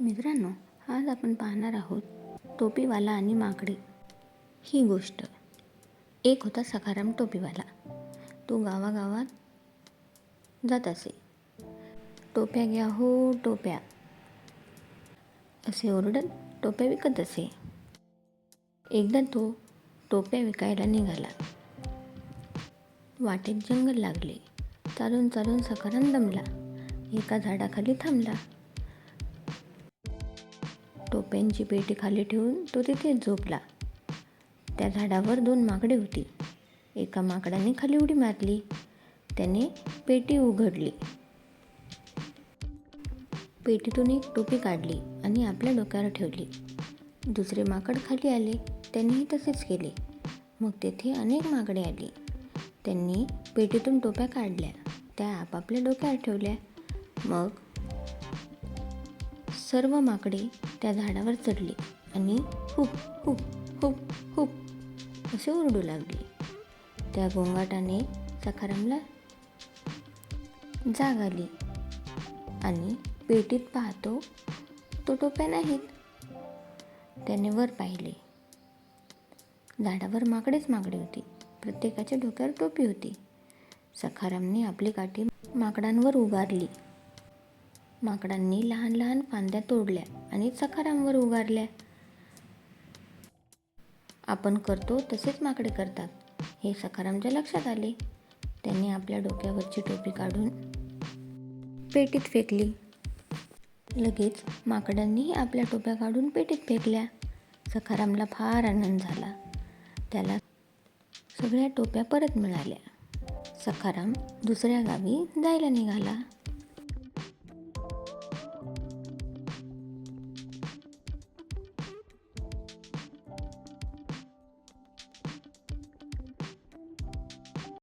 मित्रांनो आज आपण पाहणार आहोत टोपीवाला आणि माकडे. ही गोष्ट. एक होता सखाराम टोपीवाला. तो गावागावात जात असे. टोप्या घ्या हो टोप्या. असे ओरडत टोप्या विकत असे. एकदा तो टोप्या विकायला निघाला. वाटेत जंगल लागले. चालून चालून सखाराम दमला. एका झाडाखाली थांबला. टोप्यांची पेटी खाली ठेवून तो तिथेच झोपला. त्या झाडावर दोन माकडे होती. एका माकडाने खाली उडी मारली. त्याने पेटी उघडली. पेटीतून एक टोपी काढली आणि आपल्या डोक्यावर ठेवली. दुसरे माकड खाली आले. त्यांनीही तसेच केले. मग तेथे अनेक माकडे आली. त्यांनी पेटीतून टोप्या काढल्या. त्या आपापल्या डोक्यावर ठेवल्या. मग सर्व माकडे त्या झाडावर चढले आणि हुप हुप हुप हुप असे ओरडू लागले. त्या गोंगाटाने सखारामला जाग आली आणि पेटीत पाहतो तो टोप्या नाहीत. त्याने वर पाहिले. झाडावर माकडेच माकडे होती. प्रत्येकाच्या डोक्यावर टोपी होती. सखारामने आपली काठी माकडांवर उगारली माकडांनी लहान लहान फांद्या तोडल्या आणि सखारामवर उगारल्या. आपण करतो तसेच माकडे करतात. हे सखारामच्या लक्षात आले त्यांनी आपल्या डोक्यावरची टोपी काढून पेटीत फेकली. लगेच माकडांनीही आपल्या टोप्या काढून पेटीत फेकल्या. सखारामला फार आनंद झाला. त्याला सगळ्या टोप्या परत मिळाल्या. सखाराम दुसऱ्या गावी जायला निघाला.